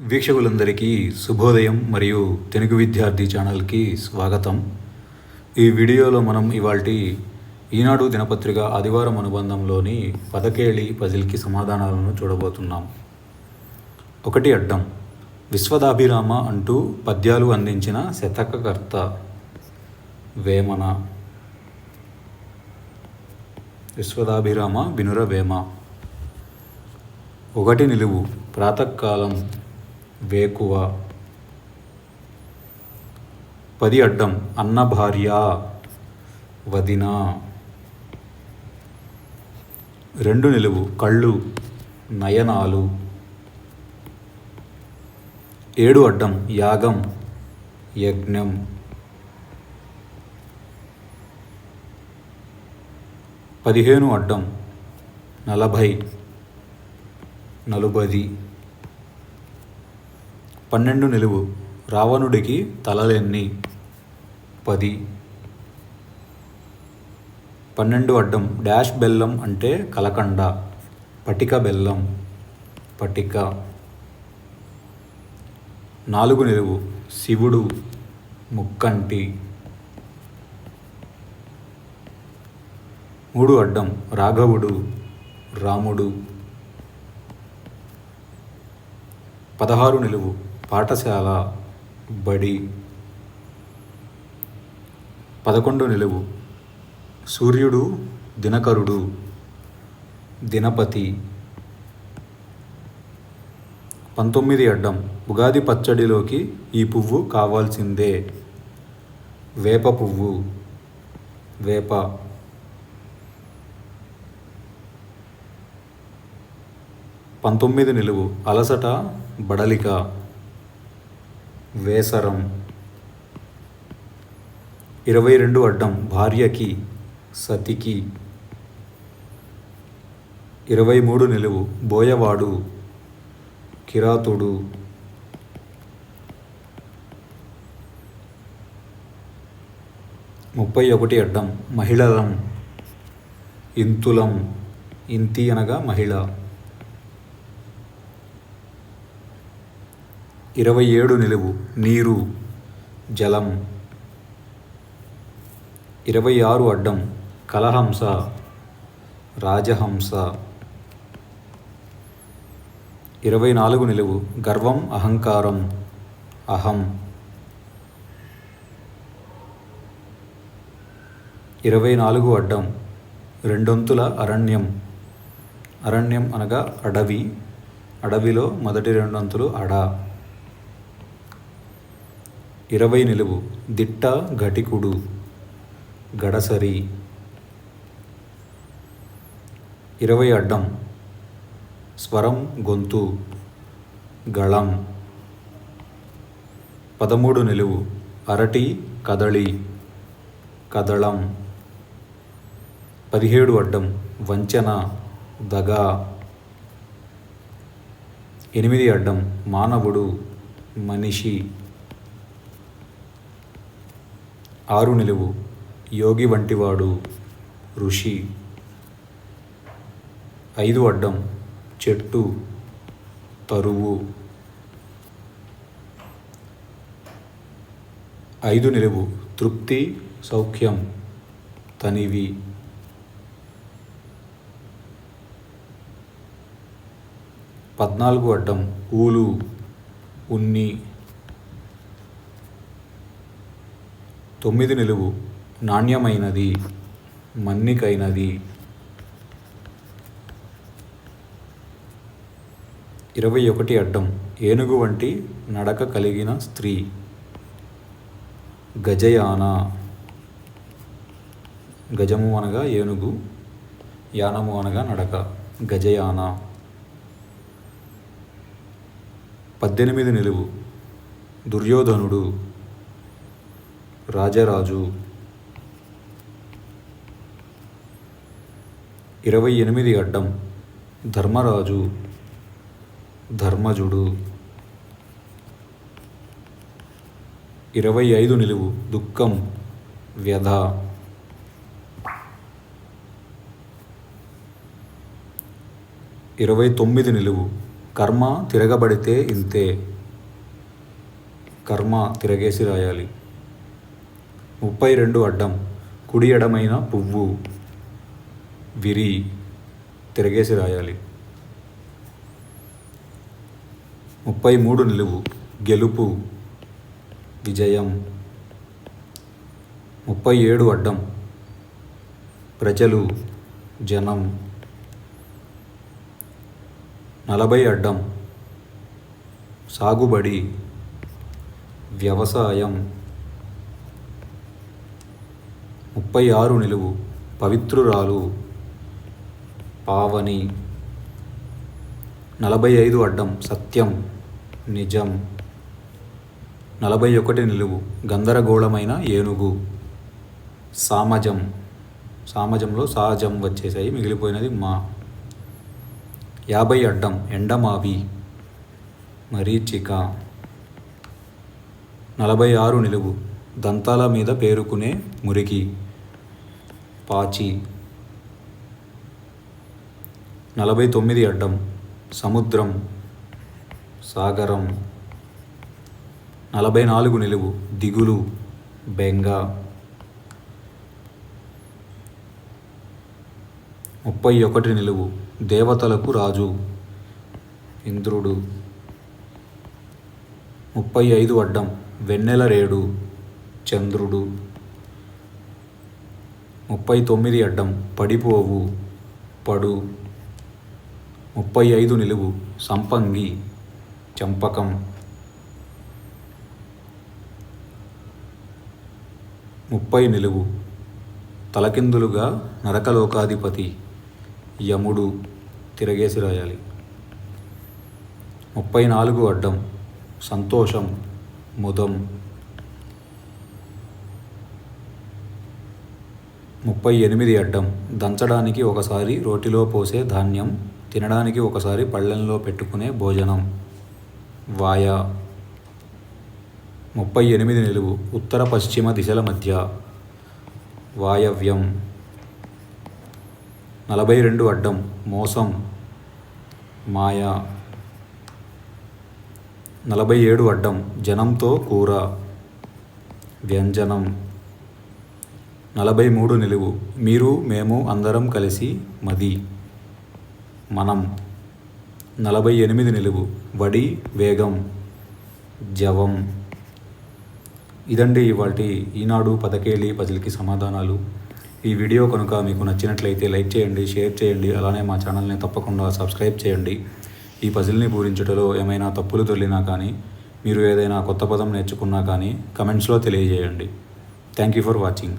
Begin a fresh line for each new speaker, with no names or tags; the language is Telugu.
వీక్షకులందరికీ శుభోదయం మరియు తెలుగు విద్యార్థి ఛానల్కి స్వాగతం. ఈ వీడియోలో మనం ఇవాల్టి ఈనాడు దినపత్రిక ఆదివారం అనుబంధంలోని పదకేళి పజిల్కి సమాధానాలను చూడబోతున్నాం. ఒకటి అడ్డం విశ్వదాభిరామ అంటూ పద్యాలు అందించిన శతకకర్త వేమన. విశ్వదాభిరామ వినుర వేమ. ఒకటి నిలువు ప్రాతకాలం వేకువ. పది అడ్డం అన్న భార్య వదిన. రెండు నిలువు కళ్ళు నయనాలు. ఏడు అడ్డం యాగం యజ్ఞం. పదిహేను అడ్డం నలభై నలుబది. పన్నెండు నిలువు రావణుడికి తలలెన్ని. పది. పన్నెండు అడ్డం డాష్ బెల్లం అంటే కలకండ పటిక బెల్లం పటిక. నాలుగు నిలువు శివుడు ముక్కంటి. మూడు అడ్డం రాఘవుడు రాముడు. పదహారు నిలువు పాఠశాల బడి పదకొండు నిలువు. సూర్యుడు దినకరుడు దినపతి. పంతొమ్మిది అడ్డం. ఉగాది పచ్చడిలోకి ఈ పువ్వు కావాల్సిందే. వేప పువ్వు. వేప. పంతొమ్మిది నిలువు. అలసట బడలిక. వేసరం. ఇరవై రెండు అడ్డం భార్యకి సతికి. ఇరవై మూడు నిలువు బోయవాడు కిరాతుడు. ముప్పై ఒకటి అడ్డం మహిళలం ఇంతులం ఇంతి అనగా మహిళ. ఇరవై ఏడు నిలువు నీరు జలం. ఇరవై ఆరు అడ్డం కలహంస రాజహంస. ఇరవై నాలుగు నిలువు గర్వం అహంకారం అహం. ఇరవై నాలుగు అడ్డం రెండొంతుల అరణ్యం. అరణ్యం అనగా అడవి. అడవిలో మొదటి రెండొంతులు అడ. ఇరవై నిలువు. దిట్ట ఘటికుడు. గడసరి. ఇరవై అడ్డం. స్వరం గొంతు. గళం. పదమూడు నిలువు. అరటి కదళి. కదళం. పదిహేడు అడ్డం. వంచన. దగ. ఎనిమిది అడ్డం. మానవుడు. మనిషి. ఆరు నిలువు. యోగి వంటివాడు ఋషి. ఐదు అడ్డం. చెట్టు తరువు. ఐదు నిలువు. తృప్తి సౌఖ్యం తనివి. పద్నాలుగు అడ్డం. ఊలు ఉన్ని. తొమ్మిది నిలువు నాణ్యమైనది మన్నికైనది. ఇరవై ఒకటి అడ్డం ఏనుగు వంటి నడక కలిగిన స్త్రీ. గజయాన. గజము అనగా ఏనుగు యానము అనగా నడక. గజయాన. పద్దెనిమిది నిలువు దుర్యోధనుడు. రాజరాజు. ఇరవై ఎనిమిది అడ్డం. ధర్మరాజు. ధర్మజుడు. ఇరవై ఐదు నిలువు. దుఃఖం. వ్యధ. ఇరవై తొమ్మిది నిలువు. కర్మ తిరగబడితే ఇంతే. కర్మ తిరగేసి రాయాలి. ముప్పై రెండు అడ్డం కుడి ఎడమైన పువ్వు. విరి తిరగేసి రాయాలి. ముప్పై మూడు నిలువు గెలుపు. విజయం. ముప్పై ఏడు అడ్డం ప్రజలు జనం. నలభై అడ్డం సాగుబడి వ్యవసాయం. ముప్పై ఆరు నిలువు పవిత్రురాలు పావని. నలభై ఐదు అడ్డం సత్యం నిజం. నలభై ఒకటి నిలువు గందరగోళమైన ఏనుగు. సామజం. సామజంలో సహజం వచ్చేసాయి మిగిలిపోయినది మా. యాభై అడ్డం ఎండమావి మరీచిక. నలభై ఆరు నిలువు దంతాల మీద పేరుకునే మురికి. పాచి. నలభై తొమ్మిది అడ్డం సముద్రం సాగరం. నలభై నాలుగు నిలువు దిగులు బెంగ. ముప్పై ఒకటి నిలువు దేవతలకు రాజు ఇంద్రుడు. ముప్పై ఐదు అడ్డం వెన్నెల రేడు చంద్రుడు. ముప్పై తొమ్మిది అడ్డం పడిపోవు పడు. ముప్పై ఐదు నిలువు సంపంగి చంపకం. ముప్పై నిలువు తలకిందులుగా నరకలోకాధిపతి యముడు తిరగేసి రాయాలి. ముప్పై నాలుగు అడ్డం సంతోషం ముదం. ముప్పై ఎనిమిది అడ్డం. దంచడానికి ఒకసారి రోటిలో పోసే ధాన్యం తినడానికి ఒకసారి పళ్ళెంలో పెట్టుకునే భోజనం. వాయ. ముప్పై ఎనిమిది నిలువు. ఉత్తర పశ్చిమ దిశల మధ్య. వాయవ్యం. నలభై రెండు అడ్డం. మోసం. మాయ. నలభై ఏడు అడ్డం. జనంతో కూర. వ్యంజనం. నలభై మూడు నిలువు. మీరు మేము అందరం కలిసి మది. మనం. నలభై ఎనిమిది నిలువు. వడి వేగం. జవం. ఇదండి ఇవాటి ఈనాడు పదకేళి పజిల్కి సమాధానాలు. ఈ వీడియో కనుక మీకు నచ్చినట్లయితే లైక్ చేయండి షేర్ చేయండి అలానే మా ఛానల్ని తప్పకుండా సబ్స్క్రైబ్ చేయండి. ఈ పజిల్ని పూరించుటలో ఏమైనా తప్పులు దొరికినా కానీ మీరు ఏదైనా కొత్త పదం నేర్చుకున్నా కానీ కమెంట్స్లో తెలియజేయండి. Thank you for watching.